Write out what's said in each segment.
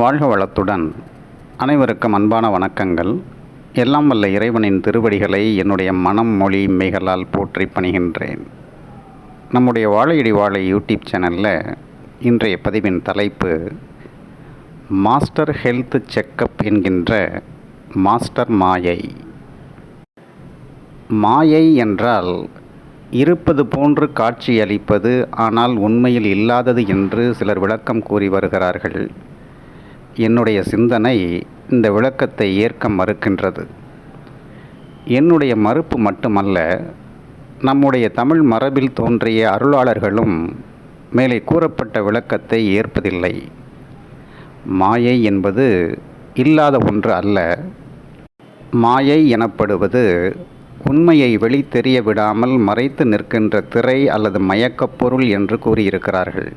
வாழ்க வளத்துடன். அனைவருக்கும் அன்பான வணக்கங்கள். எல்லாம் வல்ல இறைவனின் திருவடிகளை என்னுடைய மனம் மொழி மெய்களால் போற்றி பணிகின்றேன். நம்முடைய வாழையடி வாழை யூடியூப் சேனலில் இன்றைய பதிவின் தலைப்பு மாஸ்டர் ஹெல்த் செக்கப் என்கின்ற மாஸ்டர் மாயை. மாயை என்றால் இருப்பது போன்று காட்சியளிப்பது ஆனால் உண்மையில் இல்லாதது என்று சிலர் விளக்கம் கூறி வருகிறார்கள். என்னுடைய சிந்தனை இந்த விளக்கத்தை ஏற்க மறுக்கின்றது. என்னுடைய மறுப்பு மட்டுமல்ல நம்முடைய தமிழ் மரபில் தோன்றிய அருளாளர்களும் மேலே கூறப்பட்ட விளக்கத்தை ஏற்பதில்லை. மாயை என்பது இல்லாத ஒன்று அல்ல. மாயை எனப்படுவது உண்மையை வெளித்தெரிய விடாமல் மறைத்து நிற்கின்ற திரை அல்லது மயக்கப் பொருள் என்று கூறியிருக்கிறார்கள்.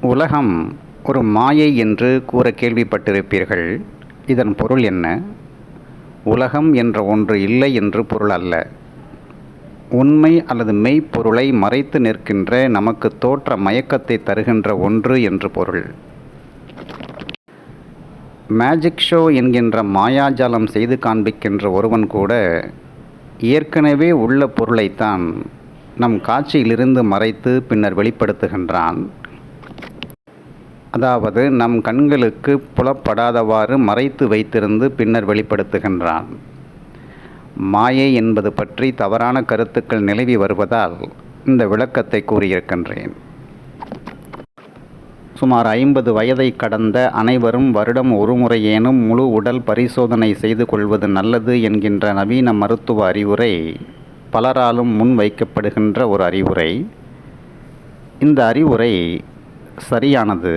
உலகம் ஒரு மாயை என்று கூற கேள்விப்பட்டிருப்பீர்கள். இதன் பொருள் என்ன? உலகம் என்ற ஒன்று இல்லை என்று பொருள் அல்ல. உண்மை அல்லது மெய்ப்பொருளை மறைத்து நிற்கின்ற நமக்கு தோற்ற மயக்கத்தை தருகின்ற ஒன்று என்று பொருள். மேஜிக் ஷோ என்கின்ற மாயாஜாலம் செய்து காண்பிக்கின்ற ஒருவன் கூட ஏற்கனவே உள்ள பொருளைத்தான் நம் காட்சியிலிருந்து மறைத்து பின்னர் வெளிப்படுத்துகின்றான். அதாவது நம் கண்களுக்கு புலப்படாதவாறு மறைத்து வைத்திருந்து பின்னர் வெளிப்படுத்துகின்றான். மாயை என்பது பற்றி தவறான கருத்துக்கள் நிலவி வருவதால் இந்த விளக்கத்தை கூறியிருக்கின்றேன். சுமார் ஐம்பது வயதை கடந்த அனைவரும் வருடம் ஒருமுறையேனும் முழு உடல் பரிசோதனை செய்து கொள்வது நல்லது என்கின்ற நவீன மருத்துவ அறிவுரை பலராலும் முன்வைக்கப்படுகின்ற ஒரு அறிவுரை. இந்த அறிவுரை சரியானது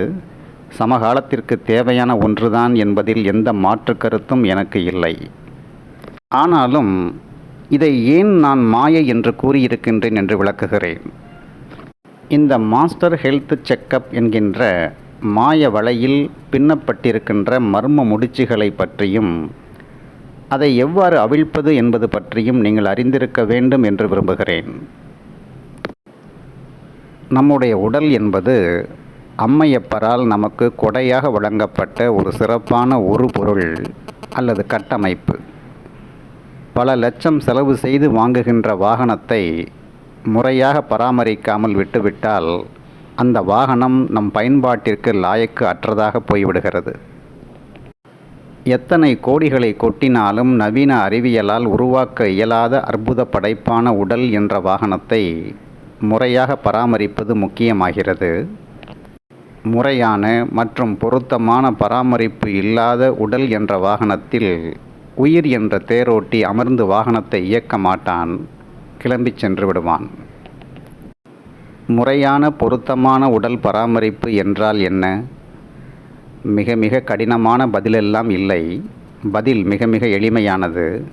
சமகாலத்திற்கு தேவையான ஒன்றுதான் என்பதில் எந்த மாற்று கருத்தும் எனக்கு இல்லை. ஆனாலும் இதை ஏன் நான் மாயை என்று கூறியிருக்கின்றேன் என்று விளக்குகிறேன். இந்த மாஸ்டர் ஹெல்த் செக்கப் என்கின்ற மாய வலையில் பின்னப்பட்டிருக்கின்ற மர்ம முடிச்சுகளை பற்றியும் அதை எவ்வாறு அவிழ்ப்பது என்பது பற்றியும் நீங்கள் அறிந்திருக்க வேண்டும் என்று விரும்புகிறேன். நம்முடைய உடல் என்பது அம்மையப்பரால் நமக்கு கொடையாக வழங்கப்பட்ட ஒரு சிறப்பான ஒரு பொருள் அல்லது கட்டமைப்பு. பல லட்சம் செலவு செய்து வாங்குகின்ற வாகனத்தை முறையாக பராமரிக்காமல் விட்டுவிட்டால் அந்த வாகனம் நம் பயன்பாட்டிற்கு லாயக்கு அற்றதாக போய்விடுகிறது. எத்தனை கோடிகளை கொட்டினாலும் நவீன அறிவியலால் உருவாக்க இயலாத அற்புத படைப்பான உடல் என்ற வாகனத்தை முறையாக பராமரிப்பது முக்கியமாகிறது. முறையான மற்றும் பொருத்தமான பராமரிப்பு இல்லாத உடல் என்ற வாகனத்தில் உயிர் என்ற தேரோட்டி அமர்ந்து வாகனத்தை இயக்க மாட்டான். கிளம்பி சென்று விடுவான். முறையான பொருத்தமான உடல் பராமரிப்பு என்றால் என்ன? மிக மிக கடினமான பதிலெல்லாம் இல்லை. பதில் மிக மிக எளிமையானது.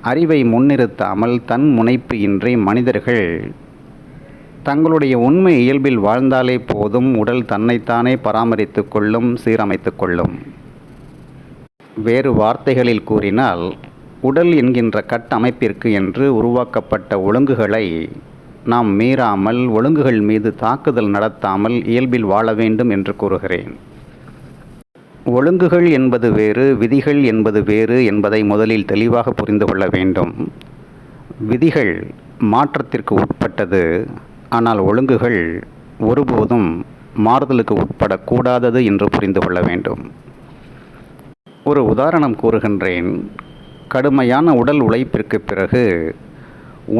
அறிவை முன்னிறுத்தாமல் தன் முனைப்பு இன்றி மனிதர்கள் தங்களுடைய உண்மை இயல்பில் வாழ்ந்தாலே போதும் உடல் தன்னைத்தானே பராமரித்து கொள்ளும் சீரமைத்து கொள்ளும். வேறு வார்த்தைகளில் கூறினால் உடல் என்கின்ற கட்டமைப்பிற்கு என்று உருவாக்கப்பட்ட ஒழுங்குகளை நாம் மீறாமல் ஒழுங்குகள் மீது தாக்குதல் நடத்தாமல் இயல்பில் வாழ வேண்டும் என்று கூறுகிறேன். ஒழுங்குகள் என்பது வேறு விதிகள் என்பது வேறு என்பதை முதலில் தெளிவாக புரிந்து கொள்ள வேண்டும். விதிகள் மாற்றத்திற்கு உட்பட்டது. ஆனால் ஒழுங்குகள் ஒருபோதும் மாறுதலுக்கு உட்படக்கூடாதது என்று புரிந்து கொள்ள வேண்டும். ஒரு உதாரணம் கூறுகின்றேன். கடுமையான உடல் உழைப்பிற்கு பிறகு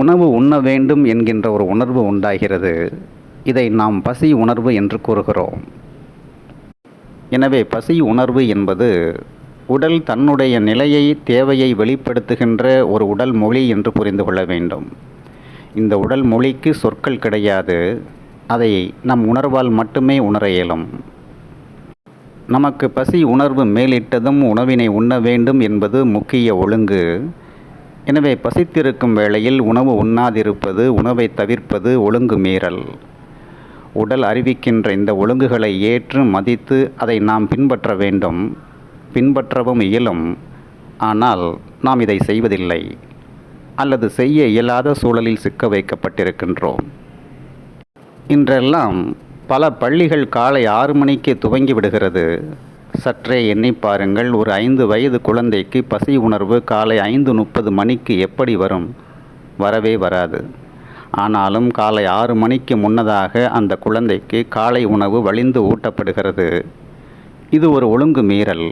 உணவு உண்ண வேண்டும் என்கின்ற ஒரு உணர்வு உண்டாகிறது. இதை நாம் பசி உணர்வு என்று கூறுகிறோம். எனவே பசி உணர்வு என்பது உடல் தன்னுடைய நிலையை தேவையை வெளிப்படுத்துகின்ற ஒரு உடல் மொழி என்று புரிந்து கொள்ள வேண்டும். இந்த உடல் மொழிக்கு சொற்கள் கிடையாது. அதை நம் உணர்வால் மட்டுமே உணர இயலும். நமக்கு பசி உணர்வு மேலிட்டதும் உணவினை உண்ண வேண்டும் என்பது முக்கிய ஒழுங்கு. எனவே பசித்திருக்கும் வேளையில் உணவு உண்ணாதிருப்பது உணவை தவிர்ப்பது ஒழுங்கு மீறல். உடல் அறிவிக்கின்ற இந்த ஒழுங்குகளை ஏற்று மதித்து அதை நாம் பின்பற்ற வேண்டும். பின்பற்றவும் இயலும். ஆனால் நாம் இதை செய்வதில்லை. அல்லது செய்ய இயலாத சூழலில் சிக்க வைக்கப்பட்டிருக்கின்றோம். இன்றெல்லாம் பல பள்ளிகள் காலை ஆறு மணிக்கு துவங்கி விடுகிறது. சற்றே எண்ணி பாருங்கள் ஒரு ஐந்து வயது குழந்தைக்கு பசி உணர்வு காலை ஐந்து முப்பது மணிக்கு எப்படி வரும்? வரவே வராது. ஆனாலும் காலை ஆறு மணிக்கு முன்னதாக அந்த குழந்தைக்கு காலை உணவு வழிந்து ஊட்டப்படுகிறது. இது ஒரு ஒழுங்கு மீறல்.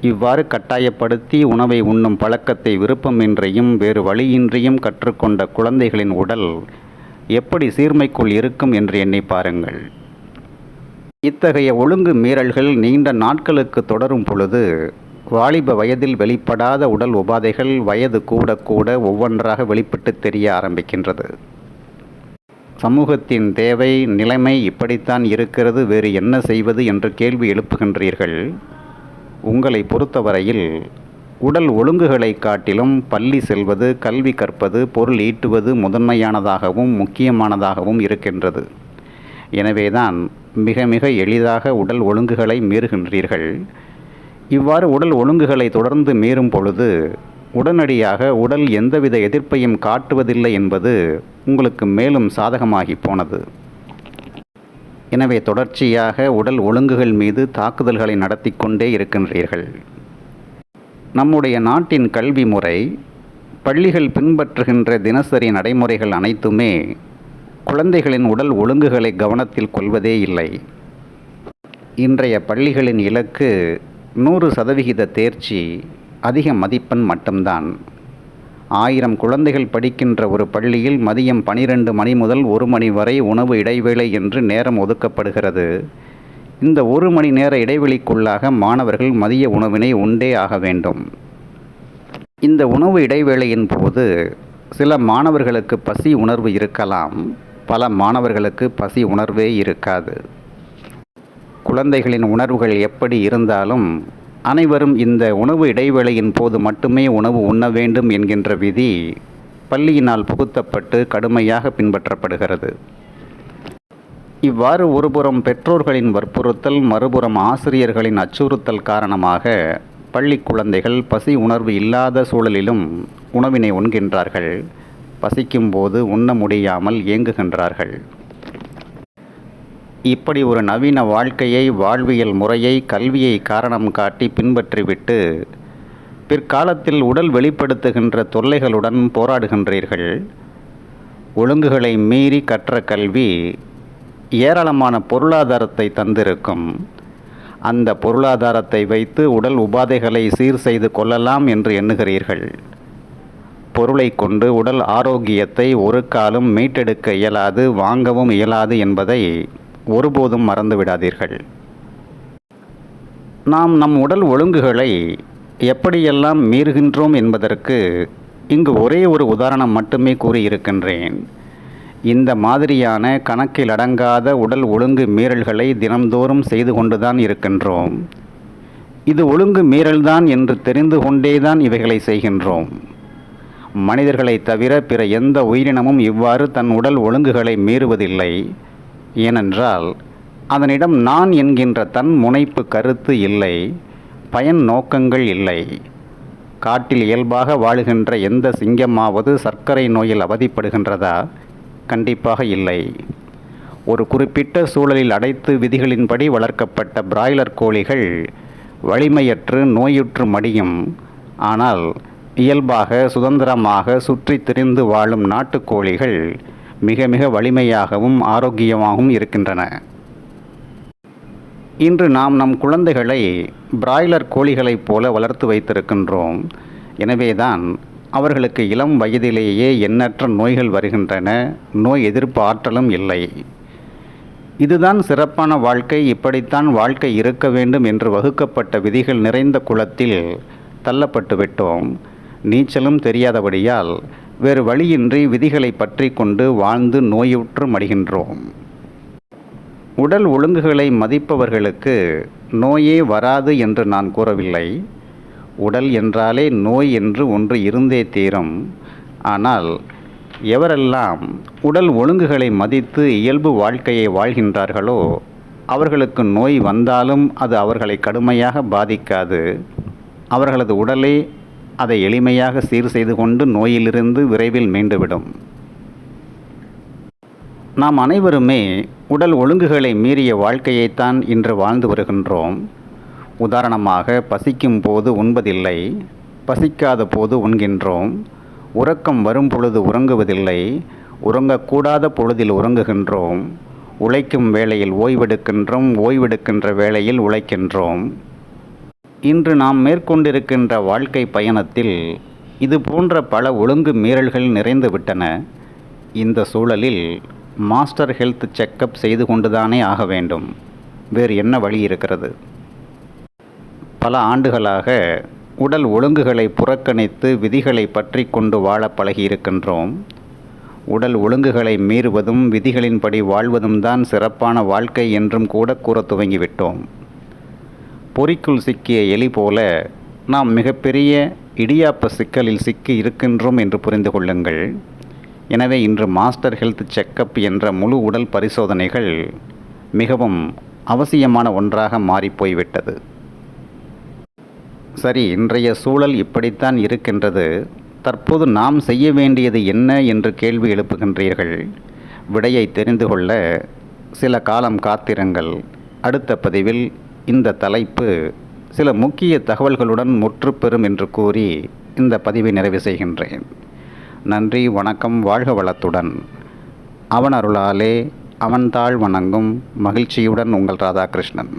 இவ்வாறு கட்டாயப்படுத்தி உணவை உண்ணும் பழக்கத்தை விருப்பமின்றியும் வேறு வழியின்றியும் கற்றுக்கொண்ட குழந்தைகளின் உடல் எப்படி சீர்மைக்குள் இருக்கும் என்று எண்ணி பாருங்கள். இத்தகைய ஒழுங்கு மீறல்கள் நீண்ட நாட்களுக்கு தொடரும் பொழுது வாலிப வயதில் வெளிப்படாத உடல் உபாதைகள் வயது கூட கூட ஒவ்வொன்றாக வெளிப்பட்டு தெரிய ஆரம்பிக்கின்றது. சமூகத்தின் தேவை நிலைமை இப்படித்தான் இருக்கிறது வேறு என்ன செய்வது என்று கேள்வி எழுப்புகின்றீர்கள்? உங்களை பொறுத்தவரையில் உடல் ஒழுங்குகளை காட்டிலும் பள்ளி செல்வது கல்வி கற்பது பொருள் ஈட்டுவது முதன்மையானதாகவும் முக்கியமானதாகவும் இருக்கின்றது. எனவேதான் மிக மிக எளிதாக உடல் ஒழுங்குகளை மீறுகின்றீர்கள். இவ்வாறு உடல் ஒழுங்குகளை தொடர்ந்து மீறும் பொழுது உடனடியாக உடல் எந்தவித எதிர்ப்பையும் காட்டுவதில்லை என்பது உங்களுக்கு மேலும் சாதகமாகி போனது. எனவே தொடர்ச்சியாக உடல் ஒழுங்குகள் மீது தாக்குதல்களை நடத்தி கொண்டே இருக்கின்றீர்கள். நம்முடைய நாட்டின் கல்வி முறை பள்ளிகள் பின்பற்றுகின்ற தினசரி நடைமுறைகள் அனைத்துமே குழந்தைகளின் உடல் ஒழுங்குகளை கவனத்தில் கொள்வதே இல்லை. இன்றைய பள்ளிகளின் இலக்கு நூறு சதவிகித தேர்ச்சி அதிக மதிப்பெண் மட்டும்தான். ஆயிரம் குழந்தைகள் படிக்கின்ற ஒரு பள்ளியில் மதியம் பனிரெண்டு மணி முதல் ஒரு மணி வரை உணவு இடைவேளை என்று நேரம் ஒதுக்கப்படுகிறது. இந்த ஒரு மணி நேர இடைவெளிக்குள்ளாக மாணவர்கள் மதிய உணவினை உண்டே ஆக வேண்டும். இந்த உணவு இடைவேளையின் போது சில மாணவர்களுக்கு பசி உணர்வு இருக்கலாம். பல மாணவர்களுக்கு பசி உணர்வே இருக்காது. குழந்தைகளின் உணர்வுகள் எப்படி இருந்தாலும் அனைவரும் இந்த உணவு இடைவேளையின் போது மட்டுமே உணவு உண்ண வேண்டும் என்கின்ற விதி பள்ளியினால் புகுத்தப்பட்டு கடுமையாக பின்பற்றப்படுகிறது. இவ்வாறு ஒருபுறம் பெற்றோர்களின் வற்புறுத்தல் மறுபுறம் ஆசிரியர்களின் அச்சுறுத்தல் காரணமாக பள்ளி குழந்தைகள் பசி உணர்வு இல்லாத சூழலிலும் உணவினை உண்கின்றார்கள். பசிக்கும்போது உண்ண முடியாமல் ஏங்குகின்றார்கள். இப்படி ஒரு நவீன வாழ்க்கையை வாழ்வியல் முறையை கல்வியை காரணம் காட்டி பின்பற்றிவிட்டு பிற்காலத்தில் உடல் வெளிப்படுத்துகின்ற தொல்லைகளுடன் போராடுகின்றீர்கள். ஒழுங்குகளை மீறி கற்ற கல்வி ஏராளமான பொருளாதாரத்தை தந்திருக்கும். அந்த பொருளாதாரத்தை வைத்து உடல் உபாதைகளை சீர் செய்து கொள்ளலாம் என்று எண்ணுகிறீர்கள். பொருளை கொண்டு உடல் ஆரோக்கியத்தை ஒரு காலம் மீட்டெடுக்க இயலாது வாங்கவும் இயலாது என்பதை ஒருபோதும் மறந்துவிடாதீர்கள் நாம் நம் உடல் ஒழுங்குகளை எப்படியெல்லாம் மீறுகின்றோம் என்பதற்கு இங்கு ஒரே ஒரு உதாரணம் மட்டுமே கூறியிருக்கின்றேன். இந்த மாதிரியான கணக்கில் அடங்காத உடல் ஒழுங்கு மீறல்களை தினம்தோறும் செய்து கொண்டுதான் இருக்கின்றோம். இது ஒழுங்கு மீறல்தான் என்று தெரிந்து கொண்டேதான் இவைகளை செய்கின்றோம். மனிதர்களை தவிர பிற எந்த உயிரினமும் இவ்வாறு தன் உடல் ஒழுங்குகளை மீறுவதில்லை. ஏனென்றால் அதனிடம் நான் என்கின்ற தன் முனைப்பு கருத்து இல்லை பயன் நோக்கங்கள் இல்லை. காட்டில் இயல்பாக வாழுகின்ற எந்த சிங்கமாவது சர்க்கரை நோயில் அவதிப்படுகின்றதா? கண்டிப்பாக இல்லை. ஒரு குறிப்பிட்ட சூழலில் அடைத்து விதிகளின்படி வளர்க்கப்பட்ட பிராய்லர் கோழிகள் வலிமையற்று நோயுற்று மடியும். ஆனால் இயல்பாக சுதந்திரமாக சுற்றித் திரிந்து வாழும் நாட்டுக்கோழிகள் மிக மிக வலிமையாகவும் ஆரோக்கியமாகவும் இருக்கின்றன. இன்று நாம் நம் குழந்தைகளை பிராய்லர் கோழிகளைப் போல வளர்த்து வைத்திருக்கின்றோம். எனவேதான் அவர்களுக்கு இளம் வயதிலேயே எண்ணற்ற நோய்கள் வருகின்றன நோய் எதிர்ப்பு ஆற்றலும் இல்லை. இதுதான் சிறப்பான வாழ்க்கை இப்படித்தான் வாழ்க்கை இருக்க வேண்டும் என்று வகுக்கப்பட்ட விதிகள் நிறைந்த குளத்தில் தள்ளப்பட்டு விட்டோம் நீச்சலும் தெரியாதபடியால் வேறு வழியின்றி விதிகளை பற்றி கொண்டு வாழ்ந்து நோயுற்று மடிகின்றோம். உடல் ஒழுங்குகளை மதிப்பவர்களுக்கு நோயே வராது என்று நான் கூறவில்லை. உடல் என்றாலே நோய் என்று ஒன்று இருந்தே தீரும். ஆனால் எவரெல்லாம் உடல் ஒழுங்குகளை மதித்து இயல்பு வாழ்க்கையை வாழ்கின்றார்களோ அவர்களுக்கு நோய் வந்தாலும் அது அவர்களை கடுமையாக பாதிக்காது. அவர்களது உடலே அதை எளிமையாக சீர் செய்து கொண்டு நோயிலிருந்து விரைவில் மீண்டுவிடும். நாம் அனைவருமே உடல் ஒழுங்குகளை மீறிய வாழ்க்கையைத்தான் இன்று வாழ்ந்து வருகின்றோம். உதாரணமாக பசிக்கும் போது உண்பதில்லை பசிக்காத போது உண்கின்றோம். உறக்கம் வரும் பொழுது உறங்குவதில்லை உறங்கக்கூடாத பொழுதில் உறங்குகின்றோம். உழைக்கும் வேளையில் ஓய்வெடுக்கின்றோம் ஓய்வெடுக்கின்ற வேளையில் உழைக்கின்றோம். இன்று நாம் மேற்கொண்டிருக்கின்ற வாழ்க்கை பயணத்தில் இது போன்ற பல ஒழுங்கு மீறல்கள் நிறைந்துவிட்டன இந்த சூழலில் மாஸ்டர் ஹெல்த் செக்கப் செய்து கொண்டுதானே ஆக வேண்டும். வேறு என்ன வழி இருக்கிறது? பல ஆண்டுகளாக உடல் ஒழுங்குகளை புறக்கணித்து விதிகளை பற்றி கொண்டு வாழ பழகியிருக்கின்றோம் உடல் ஒழுங்குகளை மீறுவதும் விதிகளின்படி வாழ்வதும் தான் சிறப்பான வாழ்க்கை என்றும் கூட கூற துவங்கிவிட்டோம். பொறிக்குள் சிக்கிய எலி போல நாம் மிகப்பெரிய இடியாப்ப சிக்கலில் சிக்கி இருக்கின்றோம் என்று புரிந்து கொள்ளுங்கள். எனவே இன்று மாஸ்டர் ஹெல்த் செக்கப் என்ற முழு உடல் பரிசோதனைகள் மிகவும் அவசியமான ஒன்றாக மாறிப்போய்விட்டது சரி இன்றைய சூழல் இப்படித்தான் இருக்கின்றது. தற்போது நாம் செய்ய வேண்டியது என்ன என்று கேள்வி எழுப்புகின்றீர்கள். விடையை தெரிந்து கொள்ள சில காலம் காத்திருங்கள். அடுத்த பதிவில் இந்த தலைப்பு சில முக்கிய தகவல்களுடன் முற்றுப்பெறும் என்று கூறி இந்த பதிவை நிறைவு செய்கின்றேன். நன்றி வணக்கம் வாழ்க வளத்துடன். அவன் அருளாலே அவன்தாள் வணங்கும் மகிழ்ச்சியுடன் உங்கள் ராதாகிருஷ்ணன்.